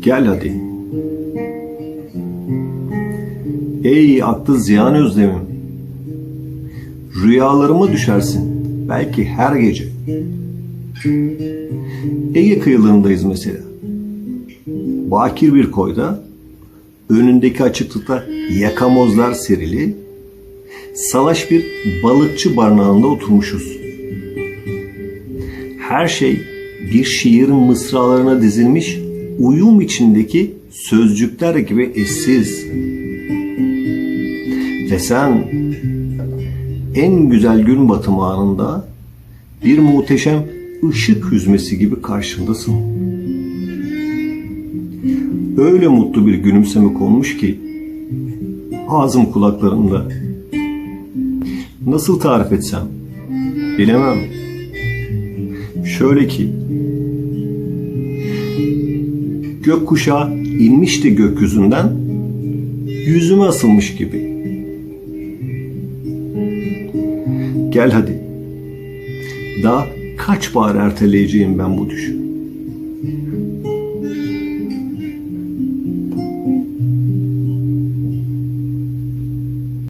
Gel hadi. Ey aklı ziyan özlemim. Rüyalarıma düşersin. Belki her gece. Ege kıyılarındayız mesela. Bakir bir koyda, önündeki açıklıkta yakamozlar serili, salaş bir balıkçı barınağında oturmuşuz. Her şey bir şiirin mısralarına dizilmiş uyum içindeki sözcükler gibi eşsiz. Ve sen en güzel gün batımı anında bir muhteşem ışık hüzmesi gibi karşındasın. Öyle mutlu bir gülümseme konmuş ki ağzım kulaklarımda. Nasıl tarif etsem bilemem. Şöyle ki gökkuşağı inmişti gökyüzünden yüzüme asılmış gibi. Gel hadi. Daha kaç bahar erteleyeceğim ben bu düşü.